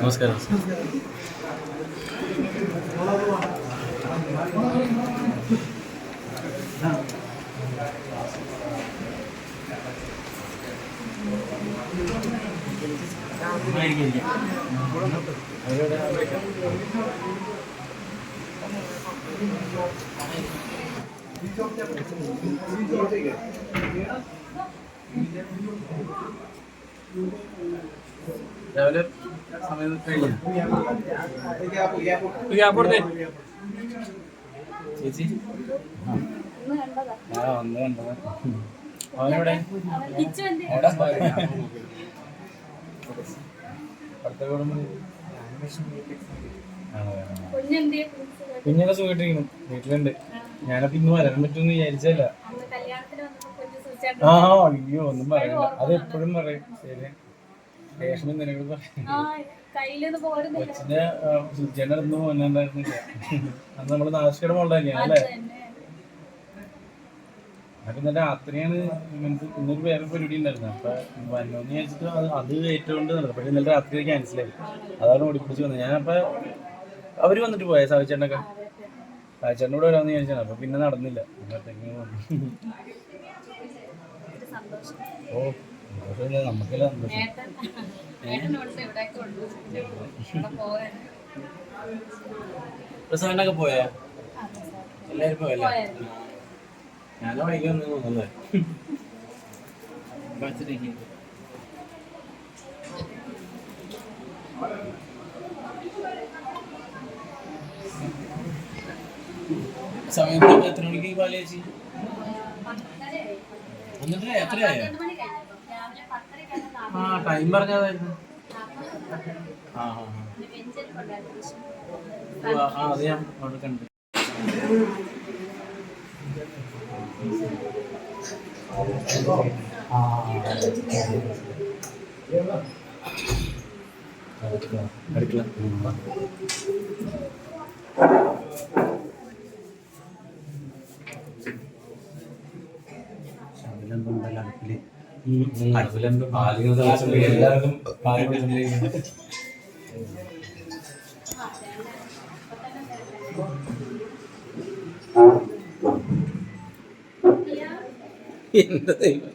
నమస్కారం Thank you. രാവിലെ സമയം കഴിഞ്ഞു? ചേച്ചി? ആ. വന്ന് കണ്ടത്. അവനെവിടെ? കുഞ്ഞൊക്കെ സുഖമായിട്ടിരിക്കുന്നു. വീട്ടിലുണ്ട്. ഞാനപ്പോ ഇന്ന് വരാൻ പറ്റുമെന്ന് വിചാരിച്ചല്ല ആ അയ്യോ ഒന്നും പറയണ്ട. അത് എപ്പോഴും പറയും. ശരി. ശേഷം എന്തെങ്കിലും പറയും. കൊച്ചിന്റെ സുജയുടെ അടുത്ത് മോനുണ്ടായിരുന്നില്ല അന്ന് നമ്മൾ നാശകരം തന്നെയാണ് അല്ലേ? അപ്പൊ ഇന്നലെ രാത്രിയാണ് ഇങ്ങനത്തെ ഇന്നൊരു വേറെ പരിപാടി ഉണ്ടായിരുന്നു അപ്പൊ വന്നോന്ന് വിചാരിച്ചിട്ട് അത് അത് ഏറ്റവും നടന്നു പക്ഷെ ഇന്നലെ രാത്രി ക്യാൻസൽ ആയി. അതാണ് ഓടിപ്പിടിച്ച് വന്നത്. ഞാനപ്പോ അവർ വന്നിട്ട് പോയ സാവിച്ചേട്ടനൊക്കെ സാവിച്ചേട്ടനോട് വരാമെന്ന് വിചാരിച്ചാണ്. അപ്പൊ പിന്നെ നടന്നില്ല. ഓ സന്തോഷമില്ല. നമുക്കെല്ലാം സന്തോഷം. പോയാ? എല്ലാരും പോയല്ലേ. ഞാനോ വൈകി വന്നു തോന്നുന്നല്ലേ സമയത്ത് എത്ര മണിക്ക് പാലേച്ചി. എന്നിട്ട് എത്രയായോ? ആ ടൈം പറഞ്ഞതായിരുന്നു. ആ ആ അത് ഞാൻ അവിടെ കണ്ടു. അടുക്കള അതിലെന്തുണ്ടല്ലോ അടുപ്പിൽ അടുപ്പിലെന്തോ പാലുകൾ എല്ലാവർക്കും പാൽ കൊടുത്തിട്ടില്ല എന്റെ ദൈവം.